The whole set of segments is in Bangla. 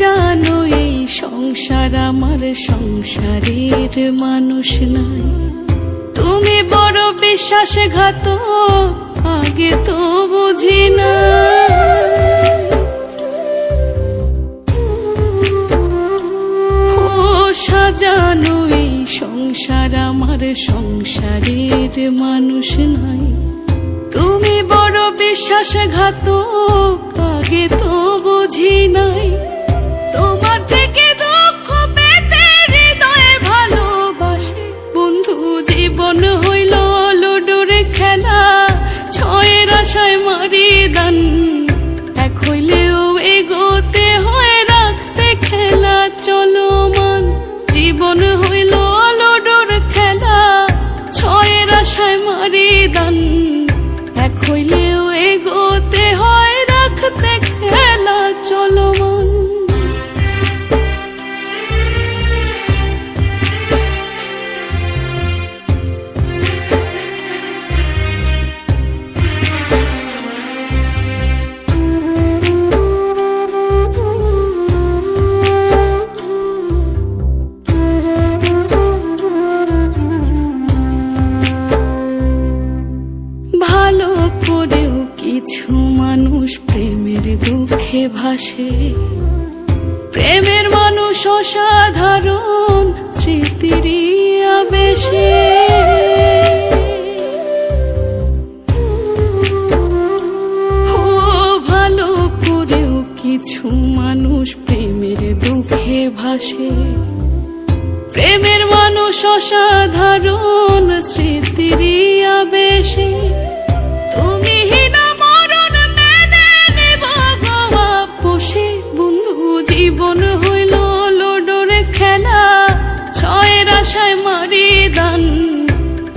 সাজানো এই সংসার আমার সংসারের মানুষ নাই। তুমি বড় বিশ্বাসঘাত আগে তো বুঝি না। সাজানো, এই সংসার আমার সংসারের মানুষ নাই। তুমি বড় বিশ্বাসঘাত আগে তো বুঝি নাই। দুঃখে ভাসে। প্রেমের মানুষ অসাধারণ স্মৃতিরই আবেশে। ভালো করেও কিছু মানুষ প্রেমের দুঃখে ভাসে। প্রেমের মানুষ অসাধারণ স্মৃতিরই আবেশে। তুমি হীনা পোষে বন্ধু, জীবন হইল লোডরে খেলা। ছয়ের আশায় মারি দান।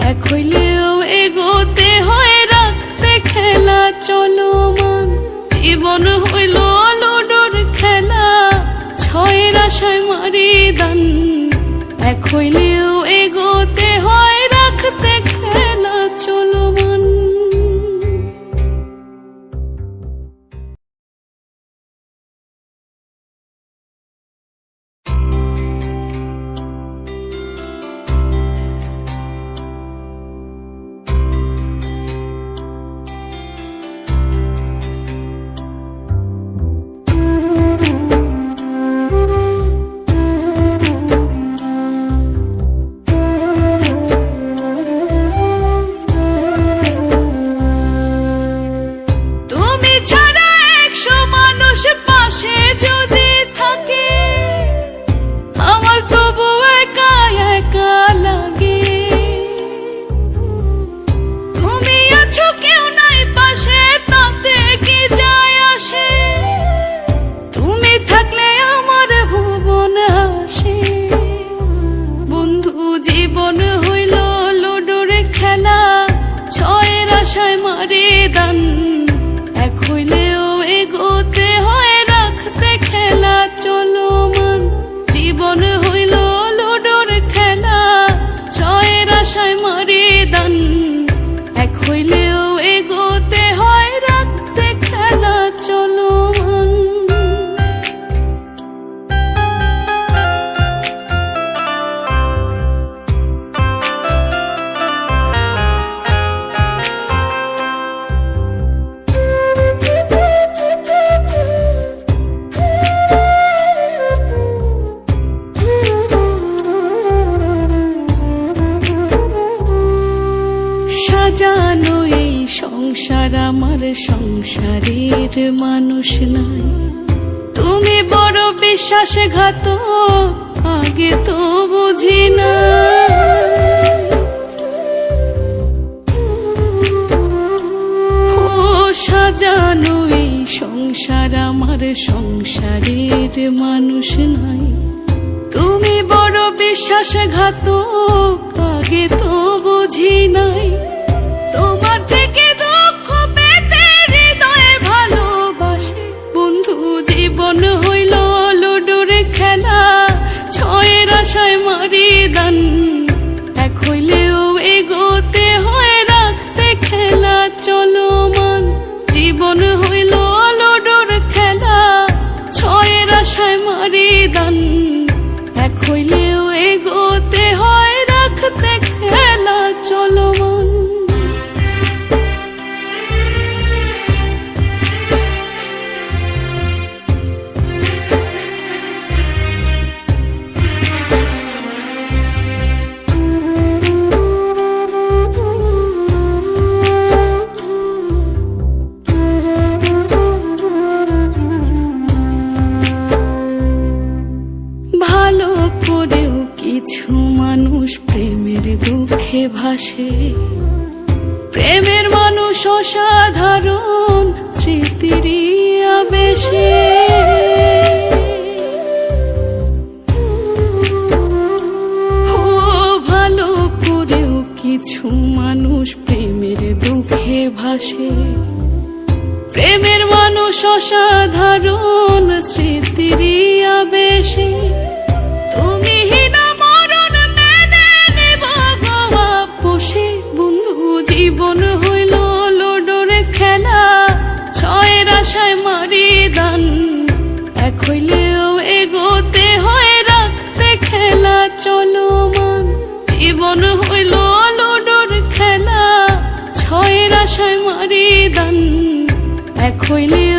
এক হইলেও এগোতে হয় রাখতে খেলা চলমান জীবন হইল লোডর খেলা। ছয়ের আশায় মারি দান। এক হইলেও সাজানো এই সংসার আমার সংসারের মানুষ নাই তুমি বড় বিশ্বাসঘাত আগে তো বুঝি না। সাজানো, এই সংসার আমার সংসারের মানুষ নাই তুমি বড় বিশ্বাসঘাত আগে তো বুঝি নাই। তোমার থেকে দুঃখ ভালোবাসে। বন্ধু হইল লুডুরে খেলা। ছয়ের আশায় মারি দান হইলেও এগোতে হয় রাখতে খেলা চলমান। হইল খেলা। ছয়ের আশায় মারি মানুষ প্রেমের দুঃখে ভাসে। প্রেমের মানুষ অসাধারণ স্মৃতির ভালো করেও কিছু মানুষ প্রেমের দুঃখে ভাসে। প্রেমের মানুষ অসাধারণ স্মৃতির বেশি তুমি না হইলেও এগোতে হয় রাখতে খেলা চলমান জীবন হইল লুডোর খেলা, ছয়ের আশায় মারি দান। এক হইলেও